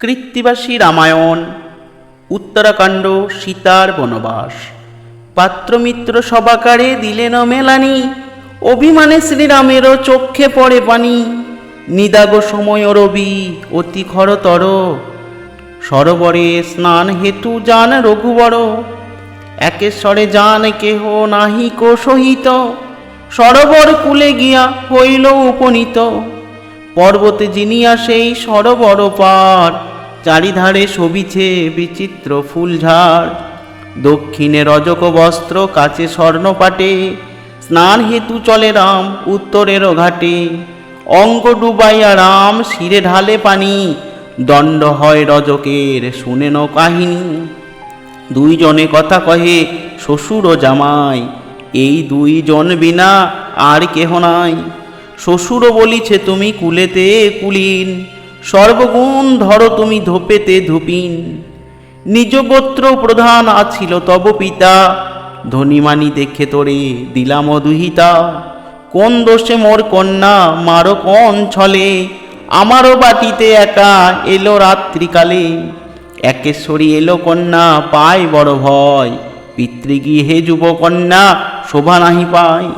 কৃত্তিবাসী রামায়ণ উত্তরাকাণ্ড সীতার বনবাস। পাত্রমিত্র সবাকারে দিলেন মেলানি, অভিমানে শ্রীরামেরও চক্ষে পড়ে পানি। নিদাগ সময় রবি, অতি খরতর। সরোবরে স্নান হেতু যান রঘুবর। একেশ্বরে যান কেহ নাহি কো সহিত। সরোবর কুলে গিয়া হইল উপনীত। পর্বতে জিনিয়া সেই সরোবর পার, চারিধারে শোভিছে বিচিত্র ফুলঝাড়। দক্ষিণে রজক বস্ত্র, কাছে স্বর্ণপাটে, স্নান হেতু চলে রাম উত্তরের ঘাটে। অঙ্গ ডুবাইয়া রাম শিরে ঢালে পানি, দণ্ড হয় রজকের শুনেন কাহিনী। দুইজনে কথা কহে, শ্বশুর ও জামাই, এই দুইজন বিনা আর কেহ নাই। শ্বশুরও বলিছে, তুমি কুলেতে কুলিন। সর্বগুণ ধরো তুমি ধোপেতে ধুপিন। নিজ গোত্র প্রধান আছিল তব পিতা। ধনীমানি দেখে তোরে দিলাম দুহিতা কোন দোষে মোর কন্যা, মারো কোন ছলে? আমারও বাটিতে একা এলো রাত্রিকালে। একেশ্বরী এলো কন্যা, পায় বড় ভয়। পিতৃগৃহে যুবকন্যা শোভা নাহি পায়।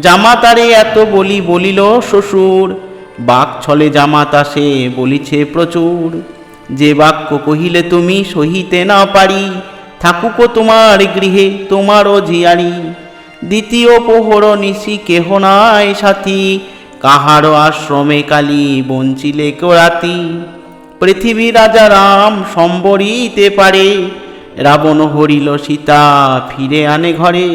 জামাতারে এত বলি বলিল, শ্বশুর, বাক ছলে জামাতা সে বলিছে প্রচুর। যে বাক্য কহিলে তুমি সহিতে না পারি, থাকুকো তোমার গৃহে তোমারও জিয়ারি। দ্বিতীয় পোহর নিশি কেহ নাই সাথী কাহারও আশ্রমে কালী বঞ্চিলে রাতি। পৃথিবী রাজা রাম সম্বরিতে পারে, রাবণ হরিল সীতা ফিরে আনে ঘরে।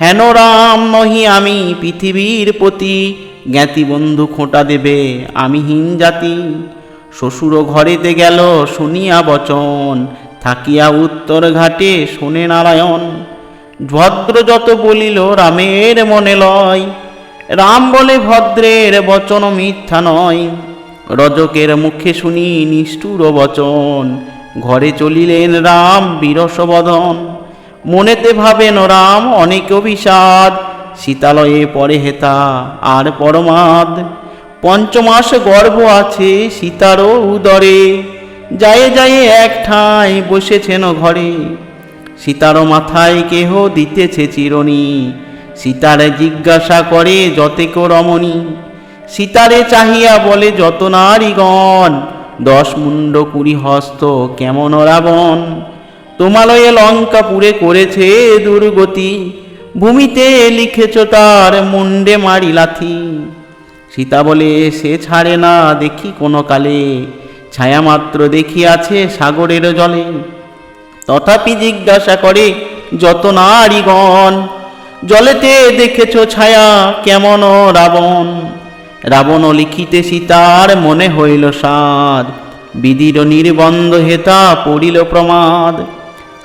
হেন রাম নহি আমি পৃথিবীর প্রতি। জ্ঞাতি বন্ধু খোঁটা দেবে আমি হীন জাতি। শ্বশুর ঘরেতে গেল শুনিয়া বচন, থাকিয়া উত্তর ঘাটে শোনে নারায়ণ। ভদ্র যত বলিল, রামের মনে লয়। রাম বলে ভদ্রের বচন মিথ্যা নয়। রজকের মুখে শুনি নিষ্ঠুর বচন। ঘরে চলিলেন রাম বিরসবদন। মনেতে ভাবেন রাম অনেক বিষাদ, শীতালয়ে পরে হেতা আর পরমাদ। পঞ্চমাস গর্ভ আছে সীতারও উদরে, যায় যায় এক ঠাঁই বসেছেন ঘরে। সীতার মাথায় কেহ দিতেছে চিরণী সীতারে জিজ্ঞাসা করে যতেক রমণী। সীতারে চাহিয়া বলে, যত নারীগণ, দশ মুন্ড কুড়ি হস্ত কেমন রাবণ? তোমালয়ে লঙ্কা লঙ্কাপুরে করেছে দুর্গতি। ভূমিতে লিখেছ তার মুন্ডে মারি লাথি। সীতা বলে, সে ছাড়ে না, দেখি কোনো কালে। ছায়া মাত্র দেখিয়াছে সাগরের জলে। তথাপি জিজ্ঞাসা করে, যত নারীগণ, জলেতে দেখেছ ছায়া কেমন রাবণ? রাবণ লিখিতে সীতার মনে হইল সাদ বিদির নির্বন্ধ হেতা পড়িল প্রমাদ।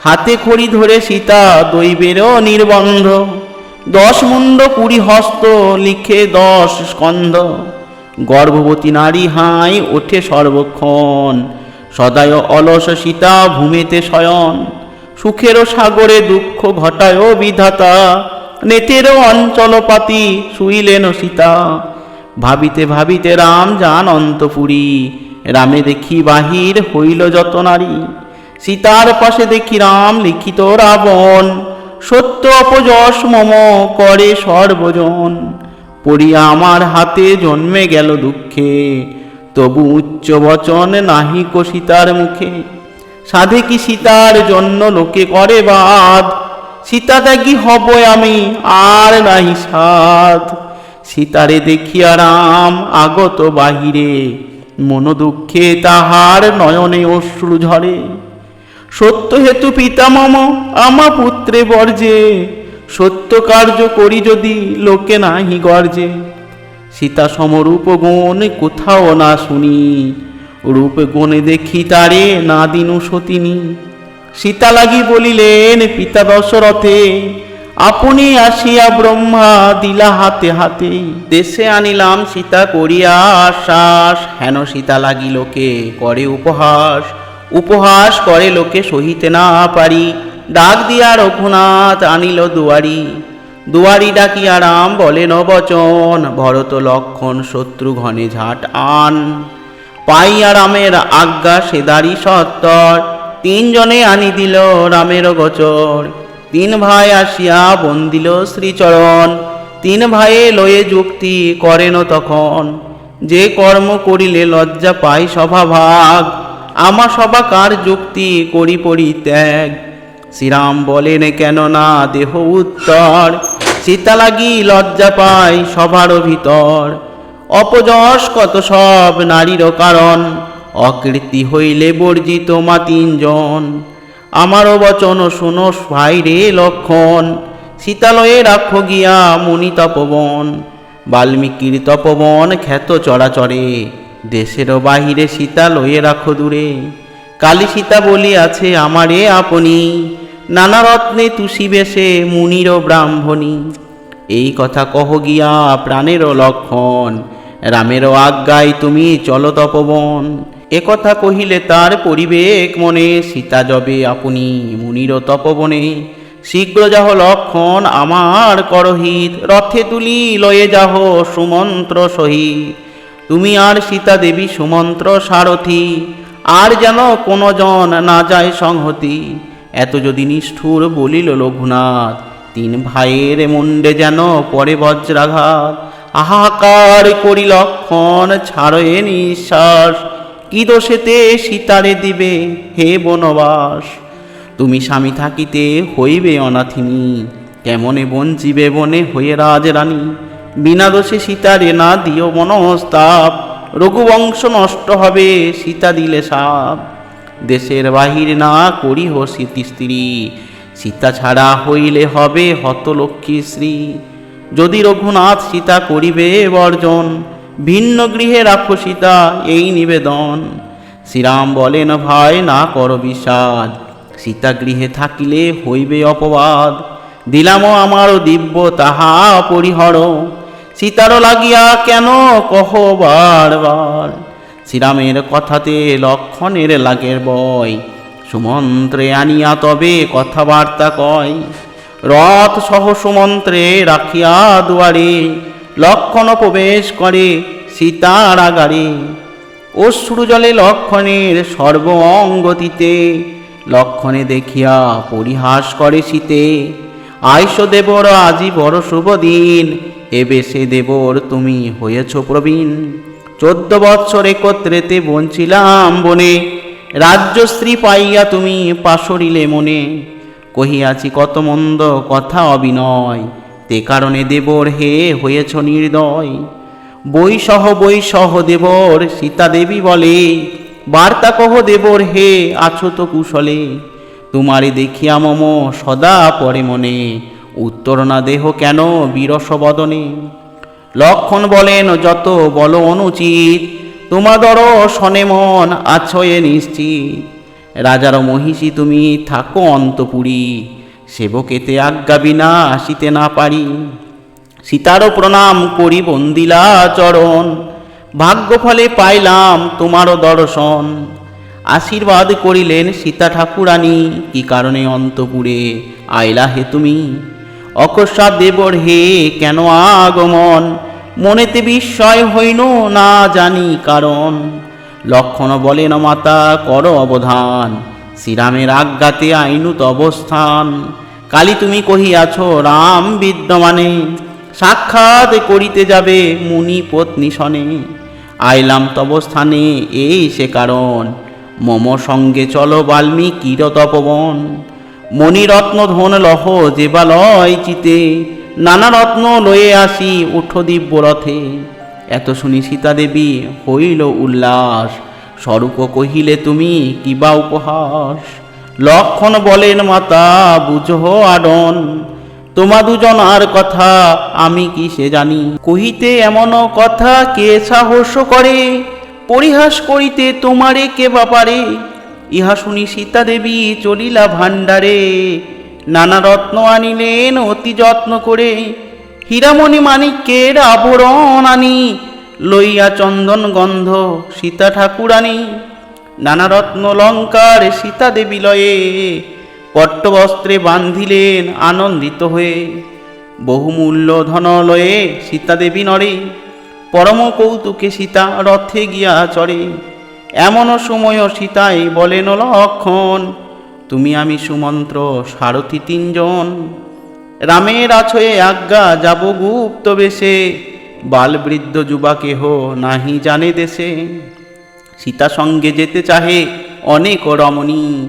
হাতে খড়ি ধরে সীতা দৈবেরও নির্বন্ধ। দশ মুন্ড কুড়ি হস্ত লিখে দশ স্কন্ধ। গর্ভবতী নারী হাই ওঠে সর্বক্ষণ। সদায় অলস সীতা ভূমিতে শয়ন। সুখেরও সাগরে দুঃখ ঘটায় বিধাতা। নেতেরও অঞ্চলপাতি শুইলেন সীতা। ভাবিতে ভাবিতে রাম যান অন্তপুরী। রামে দেখি বাহির হইল যত নারী। সীতার পাশে দেখি রাম লিখিত রাবণ। সত্য অপযশ মম করে সর্বজন। পড়িয়া আমার হাতে জন্মে গেল দুঃখে। তবু উচ্চ বচন নাহি কো সীতার মুখে। সাধে কি সীতার জন্য লোকে করে বাদ সীতা ত্যাগী হব আমি, আর নাহি সাধ। সীতারে দেখিয়া রাম আগত বাহিরে। মন দুঃখে তাহার নয়নে অশ্রু ঝরে। সত্য হেতু পিতা মম, আমা পুত্রে বর্জে। সত্য কার্য করি যদি লোকে নাহি গর্জে। সীতা সমরূপ গুণ কোথাও না শুনি, রূপ গুণে দেখি তারে না দিনু সতিনী। সীতা লাগি বলিলেন, পিতা দশরথে, আপনি আসিয়া ব্রহ্মা দিলা হাতে হাতে। দেশে আনিলাম সীতা করিয়া আশ্বাস, হেন সীতা লাগি লোকে করে উপহাস। উপহাস করে লোকে সহিতে না পারি। ডাক দিয়া রঘুনাথ আনিল দুয়ারি। দুয়ারি ডাকিয়া রাম বলেন বচন ভরত লক্ষণ, শত্রু ঘনে ঝাট আন। পাইয়া রামের আজ্ঞা সে দাঁড়ি সত্তর। তিনজনে আনি দিল রামের গোচর। তিন ভাই আসিয়া বন্দিল শ্রীচরণ। তিন ভাইয়ে লয়ে যুক্তি করেন তখন। যে কর্ম করিলে লজ্জা পাই সভাভাগ। আমা সভা কার যুক্তি করি পরিত্যাগ। শ্রীরাম বলেন, কেন না, দেহ উত্তর? সীতা লাগি লজ্জা পাই সবার ভিতর। অপযশ কত সব নারীর কারণ? অকৃতি হইলে বর্জিত মা তিনজন। আমারও বচন শুনো ভাই রে লক্ষণ। সীতালয়ে রাখো গিয়া মুনি তপবন। বাল্মীকির তপবন খ্যাত চরাচরে। দেশেরও বাহিরে সীতা লয়ে রাখো দূরে। কালী সীতা বলিয়াছে, আমারে আপনি, নানা রত্নে তুষি বেশে মুনির ব্রাহ্মণী। এই কথা কহ গিয়া প্রাণেরও লক্ষণ, রামেরও আজ্ঞায় তুমি চলো তপবন। এ কথা কহিলে তার পরিবেক মনে, সীতা যবে আপনি মুনির তপবনে। শীঘ্র যাহ লক্ষণ আমার করহিত, রথে তুলি লয়ে যাহ সুমন্ত্র সহিত। তুমি আর সীতা দেবী সুমন্ত্র সারথি। আর যেন কোনো জন না যায় সংহতি। এত যদি নিষ্ঠুর বলিল লঘুনাথ, তিন ভাইয়ের মুন্ডে যেন পরে বজ্রাঘাত। আহাকার করি লক্ষণ, ছাড়ে নিঃশ্বাস। কি দোষেতে সীতারে দিবে হে বনবাস? তুমি স্বামী থাকিতে হইবে অনাথিনী। কেমনে বঞ্চিবে বনে হয়ে রাজরানী? বিনা দোষে সীতারে না দিও মনস্তাপ। রঘুবংশ নষ্ট হবে, সীতা দিলে সাপ। দেশের বাহির না করিহ স্মৃতি স্ত্রী। সীতা ছাড়া হইলে হবে হতলক্ষ্মী শ্রী যদি রঘুনাথ সীতা করিবে বর্জন, ভিন্ন গৃহে রাখো সীতা এই নিবেদন। শ্রীরাম বলেন ভাই না কর বিষাদ। সীতা গৃহে থাকিলে হইবে অপবাদ। দিলাম আমারও দিব্য তাহা পরিহর সীতারও লাগিয়া কেন কহ বারবার? শ্রীরামের কথাতে লক্ষণের লাগের বয় সুমন্ত্রে আনিয়া তবে কথাবার্তা কয়। রথ সহ সুমন্ত্রে রাখিয়া দুয়ারে লক্ষণ প্রবেশ করে সীতার আগারে। অশ্রু জলে লক্ষণের সর্ব অঙ্গতিতে লক্ষণে দেখিয়া পরিহাস করে শীতে আইস দেবর আজি বড় শুভ দিন এবে সে দেবর তুমি হয়েছ প্রবীণ। চোদ্দ বৎসর একত্রেতে বঞ্চিলাম বনে রাজ্যশ্রী পাইয়া তুমি পাশরিলে মনে। কহিয়াছি, কত মন্দ কথা অবিনয়, তে কারণে দেবর হে হয়েছ নির্দয়। বই সহ বই সহ দেবর সীতা দেবী বলে, বার্তা কহ দেবর হে আছো তো কুশলে। তোমারে দেখিয়া মম সদা পরে মনে উত্তর না দেহ কেন বদনে লক্ষণ বলেন, যত বল অনুচিত, তোমাদর শনে মন আছয়ে নিশ্চিত। রাজার মহিষী তুমি থাকো অন্তপুরী, সেবকেতে আজ্ঞা বিনা আসিতে না পারি। সীতারও প্রণাম করি বন্দিলা চরণ ভাগ্য ফলে পাইলাম তোমারও দর্শন। আশীর্বাদ করিলেন সীতা ঠাকুরানী, কি কারণে অন্তপুরে আইলা হে তুমি? অকস্মাৎ দেবর হে, কেন আগমন? মনেতে বিস্ময় হইন না জানি কারণ। লক্ষণ বলেন মাতা, কর অবধান। শ্রীরামের আজ্ঞাতে আইনুত অবস্থান। কালী তুমি কহিয়াছ, রাম বিদ্যমানে। সাক্ষাৎ করিতে যাবে মুনি পত্নী সনে। আইলাম তবস্থানে এই সে কারণ। মম সঙ্গে চলো বাল্মীকির তপবন। মণিরত্ন ধন লহ যেবালয় চিতে, নানা রত্ন লয়ে আসি উঠো দিব্য রথে এত শুনি সীতা দেবী হইল উল্লাস। স্বরূপ কহিলে তুমি কিবা উপহাস? লক্ষণ বলেন মাতা বুঝহ আডন। তোমা দুজন আর কথা, আমি কি সে জানি? কহিতে এমন কথা কে সাহস করে? পরিহাস করিতে তোমারে কে বাপারে ইহা শুনি সীতা দেবী চলিলা ভাণ্ডারে। নানা রত্ন আনিলেন, অতি যত্ন করে। হীরামণি মানিক্যের আভরণ আনি, লইয়া চন্দন গন্ধ সীতা ঠাকুরানী নানা রত্ন লঙ্কার সীতা দেবী লয়ে পট্টবস্ত্রে বান্ধিলেন আনন্দিত হয়ে। বহুমূল্য ধন লয়ে সীতা দেবী নরে পরম কৌতুকে সীতা রথে গিয়া চড়ে। এমনও সময় সীতাই বলেন, লক্ষণ, তুমি আমি সুমন্ত্র, সারথি তিনজন। রামের আছয়ে আজ্ঞা যাব গুপ্ত বেশে, বালবৃদ্ধ যুবা কেহ নাহি জানে দেশে। সীতা সঙ্গে যেতে চাহে অনেক রমণী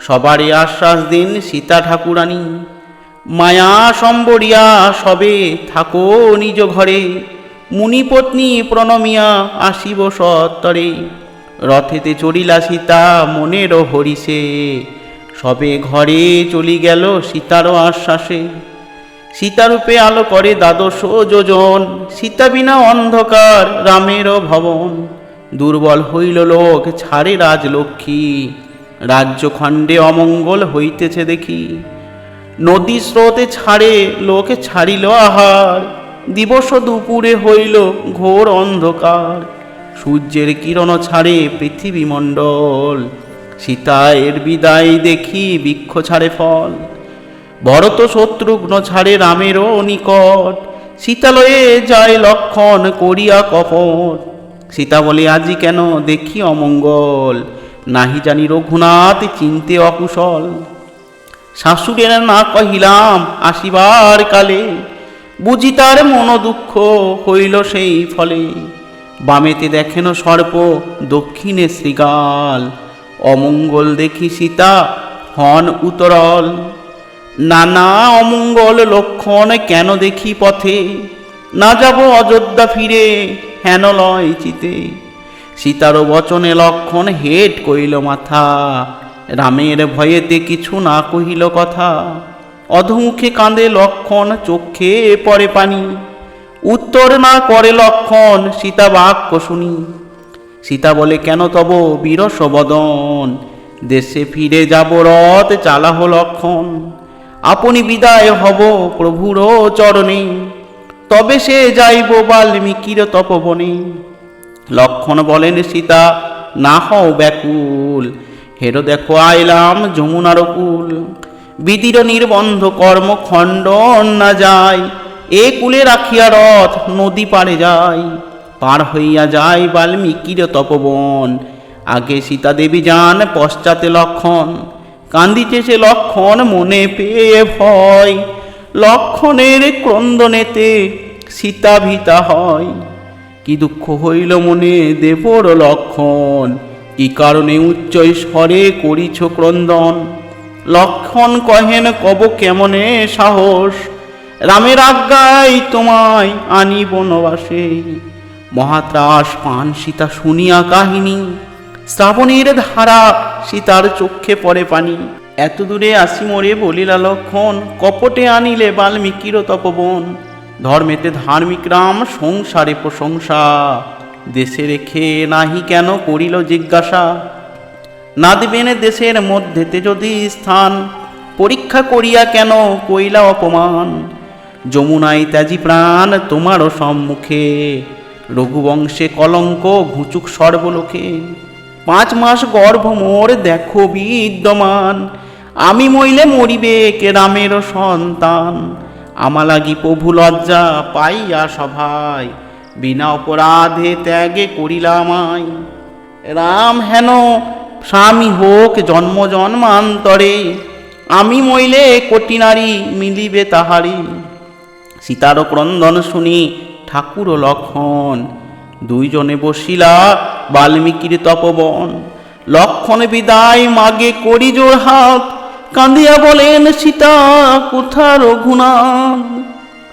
সবারই আশ্বাস দিন সীতা ঠাকুরানী। মায়া সম্বরিয়া সবে থাকো নিজ ঘরে, মুনিপত্নী প্রণমিয়া আসিব সত্তরে। রথেতে চড়িলা সীতা, মনের হরিষে। সবে ঘরে চলি গেল সীতারও আশ্বাসে। সীতারূপে আলো করে দ্বাদশ যোজন। সীতা বিনা অন্ধকার রামেরও ভবন। দুর্বল হইল লোক, ছাড়ে রাজলক্ষ্মী। রাজ্যখণ্ডে অমঙ্গল হইতেছে দেখি। নদী স্রোতে ছাড়ে লোকে ছাড়িল আহার। দিবস দুপুরে হইল ঘোর অন্ধকার। সূর্যের কিরণ ছাড়ে পৃথিবী মণ্ডল। সীতায়ের বিদায় দেখি বৃক্ষ ছাড়ে ফল। ভরত শত্রুঘ্ন ছাড়ে রামেরও নিকট। সীতালয়ে যায় লক্ষণ করিয়া কপট। সীতা বলে, আজি কেন দেখি অমঙ্গল? নাহি জানি রঘুনাথ চিনতে অকুশল। শাশুড়ের না কহিলাম, আসিবার কালে বুঝি তার মন দুঃখ হইল সেই ফলে। বামেতে দেখেন সর্প, দক্ষিণে শ্রীগাল অমঙ্গল দেখি সীতা, হন উতরল। নানা অমঙ্গল লক্ষণ কেন দেখি পথে? না যাব অযোধ্যা ফিরে, হেন লয় চিতে। সীতারও বচনে লক্ষণ হেট কইল মাথা। রামের ভয়েতে কিছু না কহিল কথা। অধমুখে কাঁদে লক্ষণ, চোখে পরে পানি। উত্তর না করে লক্ষণ, সীতা বাক্য শুনি। সীতা বলে, কেন তব বিরস বদন? দেশে ফিরে যাব রথ চালাহ লক্ষণ। আপনি বিদায় হব প্রভুর চরণে। তবে সে যাইব বাল্মীকির তপবনে। লক্ষণ বলেন, সীতা, না হও ব্যাকুল। হেরো দেখো, আইলাম যমুনার কুল। বিদির নির্বন্ধ কর্ম খণ্ডন না যায়। এ কুলে রাখিয়া রথ নদী পারে যায়। পার হইয়া যায় বাল্মীকির তপবন। আগে সীতা দেবী যান পশ্চাতে লক্ষণ। কান্দিতে সে লক্ষণ মনে পেয়ে ভয়। লক্ষণের ক্রন্দনেতে সীতা ভীতা হয়। কি দুঃখ হইল মনে দেবর লক্ষণ। কি কারণে উচ্চ স্বরে করিছ ক্রন্দন? লক্ষণ কহেন, কব কেমনে সাহস? রামের আজ্ঞায় তোমায় আনি বনবাসে মহাত্রাস পান সীতা শুনিয়া কাহিনী। শ্রাবণের ধারা সীতার চক্ষে পড়ে পানি। এত দূরে আসি মোরে বলিলা লক্ষণ, কপটে আনিলে বাল্মীকির তপবন। ধর্মেতে ধার্মিক রাম সংসারে প্রশংসা। দেশে রেখে নাহি কেন করিল জিজ্ঞাসা। না দিবেন দেশের মধ্যেতে যদি স্থান, পরীক্ষা করিয়া কেন কইলা অপমান। যমুনাই ত্যাজি প্রাণ তোমারও সম্মুখে। রঘুবংশে কলঙ্ক ঘুচুক সর্বলোকে। পাঁচ মাস গর্ভ মোর দেখো বিদ্যমান। আমি মইলে মরিবে কে রামেরও সন্তান। আমা লাগি প্রভু লজ্জা পাইয়া সভায়। বিনা অপরাধে ত্যাগে করিলামাই রাম হেন স্বামী হোক জন্ম জন্মান্তরে। আমি মইলে কোটি নারী মিলিবে তাহারি সীতার ক্রন্দন শুনি ঠাকুর লক্ষণ। দুইজনে বসিলা বাল্মীকির তপবন। লক্ষণ বিদায় মাগে করি জোর হাত কাঁদিয়া বলেন, সীতা, কোথা রঘুনাথ?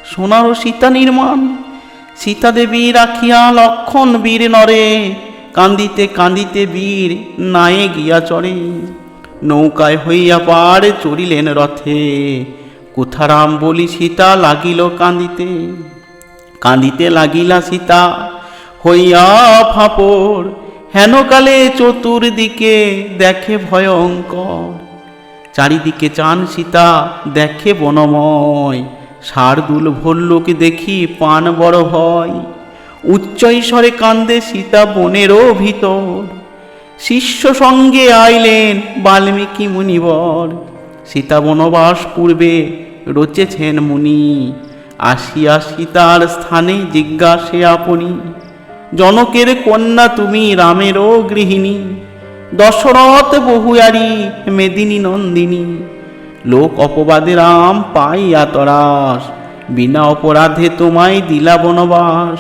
সোনার সীতা নির্মাণ, সীতা দেবী রাখিয়া লক্ষণ বীর নরে, কান্দিতে কান্দিতে বীর নায়ে গিয়া চড়ে। নৌকায় হইয়া পার চড়িলেন রথে কোথারাম বলি, সীতা, লাগিল কাঁদিতে কাঁদিতে লাগিলা সীতা। হইয়া ফাপড় হেনকালে চতুর্দিকে দেখে ভয়ঙ্কর। চারিদিকে চান সীতা, দেখে বনময়। শার্দুল ভল্লুকে দেখি পান বড় হয়। উচ্চ স্বরে কান্দে সীতা বনেরও ভিতর। শিষ্য সঙ্গে আইলেন বাল্মীকি মুনিবর। সীতা বনবাস পূর্বে রচেছেন মুনি। আসিয়া সীতার স্থানে জিজ্ঞাসে আপনি, জনকের কন্যা তুমি রামেরও গৃহিণী? দশরথ বহুয়ারি, মেদিনী নন্দিনী। লোক অপবাদে রাম পাইয়া তরাস, বিনা অপরাধে তোমায় দিলা বনবাস।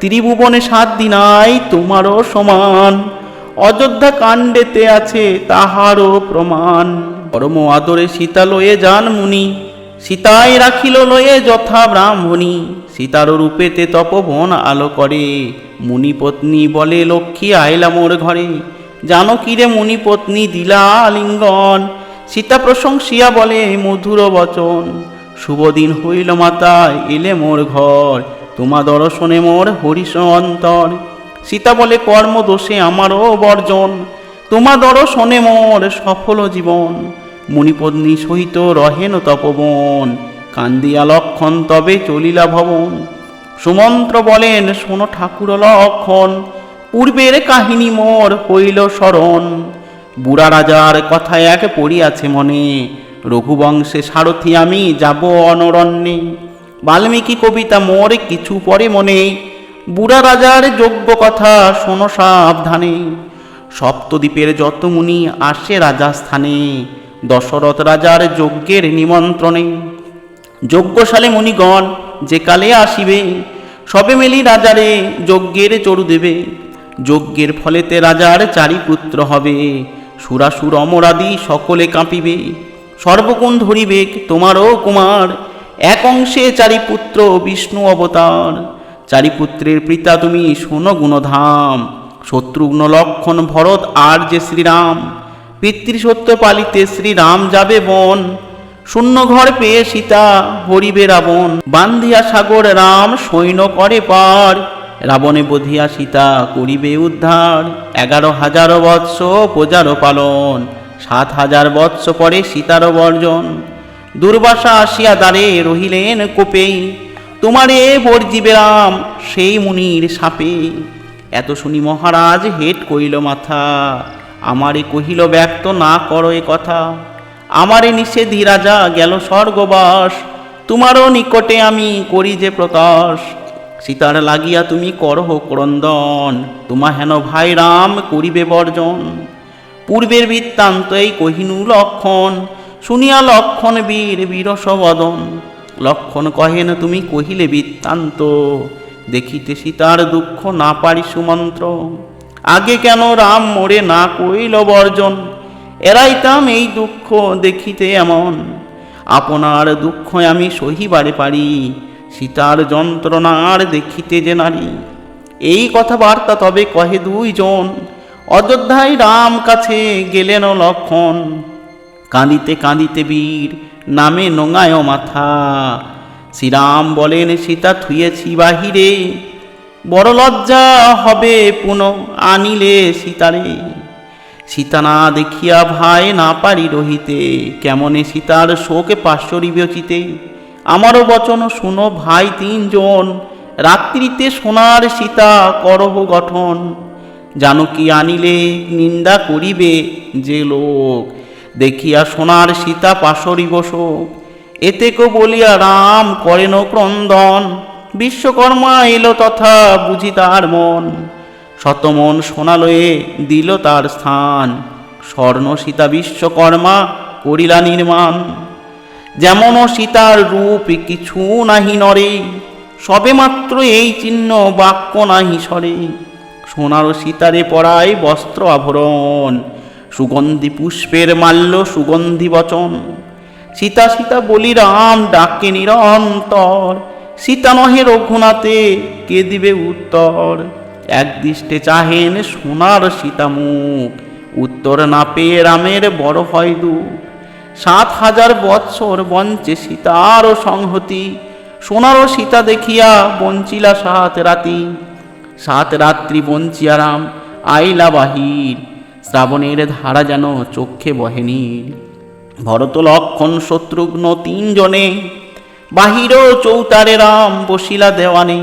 ত্রিভুবনে সাত দিনাই তোমারও সমান। অযোধ্যা কাণ্ডেতে আছে তাহারও প্রমাণ। পরম আদরে সীতা লয়ে যান মুনি সীতাই রাখিল লয়ে যথা ব্রাহ্মণী। সীতার রূপেতে তপবন আলো করে মুনি পত্নী বলে, লক্ষ্মী, আইলা মোর ঘরে। জানো মুনি পত্নী দিলা আলিঙ্গন সীতা প্রশংসিয়া বলে, মধুর বচন। শুভ দিন হইল মাতা, এলে মোর ঘর। তোমা দর্শনে মোর হরিষ অন্তর। সীতা বলে কর্ম দোষে আমারও বর্জন। তোমা শোনে মোর সফল জীবন। মুনিপত্নী সহিত রহেন তপবন। কান্দিয়া লক্ষণ তবে চলিলা ভবন। সুমন্ত্র বলেন, শোনো ঠাকুর লক্ষণ, পূর্বের কাহিনী মোর হইল স্মরণ। বুড়া রাজার কথা এক পড়িয়াছে মনে, রঘুবংশে সারথি আমি যাব অনরণ্যে। বাল্মীকি কবিতা মোর কিছু পরে মনে বুড়া রাজার যোগ্য কথা শোনো সাবধানে। সপ্তদ্বীপের যত মুনি আসে রাজাস্থানে দশরথ রাজার যজ্ঞের নিমন্ত্রণে। যজ্ঞশালে মুনিগণ যে কালে আসিবে, সবে মেলি রাজারে যজ্ঞের চড়ু দেবে। যজ্ঞের ফলেতে রাজার চারি পুত্র হবে, সুরাসুর অমরাদি সকলে কাঁপিবে। সর্বগুণ ধরিবে তোমারও কুমার, এক অংশে চারি পুত্র বিষ্ণু অবতার। চারি পুত্রের পিতা তুমি শোনো গুণধাম, শত্রুঘ্ন লক্ষণ ভরত আর যে শ্রীরাম। পিতৃসত্য পালিতে শ্রীরাম যাবে বন, শূন্য ঘর পেয়ে সীতা হরিবে রাবণ। বান্ধিয়া সাগর রাম সৈন্য করে পার, রাবণে বধিয়া সীতা করিবে উদ্ধার। এগারো হাজার বৎস প্রজার পালন, সাত হাজার বৎস পরে সীতার বর্জন। দুর্বাসা আসিয়া দ্বারে রহিলেন কোপেই তোমারে বর্জিবে রাম সেই মুনির সাপে। এত শুনি মহারাজ হেট কইল মাথা, আমারে কহিল ব্যক্ত না করো এ কথা। আমারে নিষেধি রাজা গেল স্বর্গবাস, তোমারও নিকটে আমি করি যে প্রকাশ সীতার লাগিয়া তুমি করহ ক্রন্দন, তোমা হেন ভাই রাম করিবে বর্জন। পূর্বের বৃত্তান্ত এই কহিনু লক্ষণ, শুনিয়া লক্ষণ বীর বীরসবদন লক্ষণ কহেন তুমি, কহিলে বৃত্তান্ত। দেখিতে সীতার দুঃখ না পারি সুমন্ত্র। আগে কেন রাম মোরে না কইল বর্জন? এরাইতাম এই দুঃখ দেখিতে এমন। আপনার দুঃখ আমি সহিবারে পারি। সীতার যন্ত্রণার দেখিতে যে নারী। এই কথাবার্তা তবে কহে দুইজন। অযোধ্যায় রাম কাছে গেলেন লক্ষণ। কাঁদিতে কাঁদিতে বীর নামে নোঙায় মাথা। শ্রীরাম বলেন, সীতা থুয়েছি বাহিরে। বড় লজ্জা হবে পুন আনিলে সীতারে। সীতা না দেখিয়া ভাই না পারি রহিতে। কেমনে সীতার শোকে পাশ্বরী বিচিতে আমারও বচন শুনো ভাই তিনজন। রাত্রিতে সোনার সীতা করহ গঠন। জানকী আনিলে নিন্দা করিবে যে লোক? দেখিয়া সোনার সীতা পাশরি বসক এতে কো বলিয়া, রাম, করেন ক্রন্দন। বিশ্বকর্মা এলো তথা বুঝি তার মন। শতমন সোনালয়ে দিল তার স্থান। স্বর্ণ সীতা বিশ্বকর্মা করিলা নির্মাণ। যেমন সীতার রূপ কিছু নাহি নরে, সবে মাত্র এই চিহ্ন বাক্য নাহি সরে। সোনার সীতারে পরায় বস্ত্র আভরণ। সুগন্ধি পুষ্পের মাল্য, সুগন্ধি বচন। সীতা সীতা বলি রাম ডাকে নিরন্তর। সীতা নহে রঘুনাথে, কে দিবে উত্তর? এক দৃষ্টে চাহেন সোনার সীতা মুখ উত্তর না পেয়ে রামের বড় হয় দুঃখ। সাত হাজার বৎসর বঞ্চে সীতার সংহতি। সোনারও সীতা দেখিয়া বঞ্চিলা সাত রাতি। সাত রাত্রি বঞ্চিয়া রাম, আইলা বাহির। শ্রাবণের ধারা যেন চক্ষে বহেনি। ভরত লক্ষণ শত্রুঘ্ন তিনজনে বাহির চৌতারে রাম বসিলা দেওয়ানে,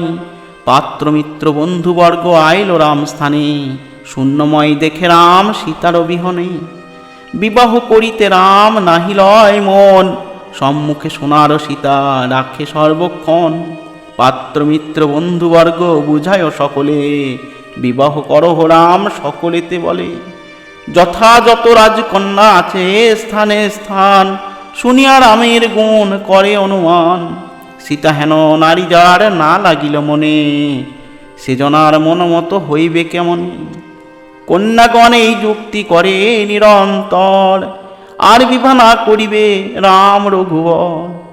পাত্রমিত্র বন্ধুবর্গ আইল রাম স্থানে, শূন্যময় দেখে রাম সীতার বিহনে বিবাহ করিতে রাম নাহি লয় মন, সম্মুখে সোনার সীতা রাখে সর্বক্ষণ। পাত্রমিত্র বন্ধুবর্গ বুঝায় সকলে, বিবাহ করহ রাম, সকলেতে বলে। যথাযথ রাজকন্যা আছে, স্থানে স্থান। শুনিয়া রামের গুণ করে অনুমান। সীতা হেন নারী যার না লাগিল মনে। সেজনার মন মতো হইবে কেমন? কন্যাগণ এই যুক্তি করে নিরন্তর। আর বিবাহ না করিবে রাম রঘুবর।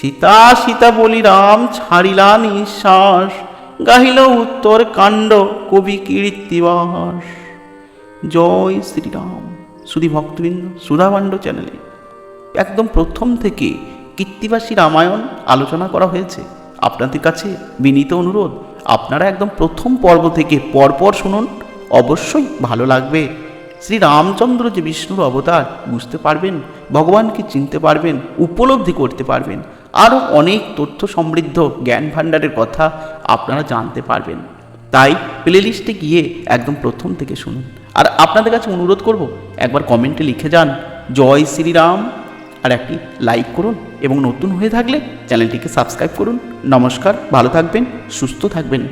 সীতা সীতা বলি রাম, ছাড়িলা নিঃশ্বাস। গাহিল উত্তর কাণ্ড কবি কীর্তিবাস। জয় শ্রীরাম। সুধী ভক্তবৃন্দ সুধাভাণ্ড চ্যানেলে একদম প্রথম থেকে কীর্তিবাসী রামায়ণ আলোচনা করা হয়েছে। আপনাদের কাছে বিনীত অনুরোধ, আপনারা একদম প্রথম পর্ব থেকে পরপর শুনুন। অবশ্যই ভালো লাগবে। শ্রী রামচন্দ্র যে বিষ্ণুর অবতার, বুঝতে পারবেন, ভগবানকে চিনতে পারবেন, উপলব্ধি করতে পারবেন। আরও অনেক তথ্য সমৃদ্ধ জ্ঞান ভাণ্ডারের কথা আপনারা জানতে পারবেন। তাই প্লেলিস্টে গিয়ে একদম প্রথম থেকে শুনুন। আর আপনাদের কাছে অনুরোধ করব, একবার কমেন্টে লিখে যান, জয় শ্রীরাম। আর একটি লাইক করুন এবং নতুন হয়ে থাকলে চ্যানেলটিকে সাবস্ক্রাইব করুন। নমস্কার, ভালো থাকবেন, সুস্থ থাকবেন।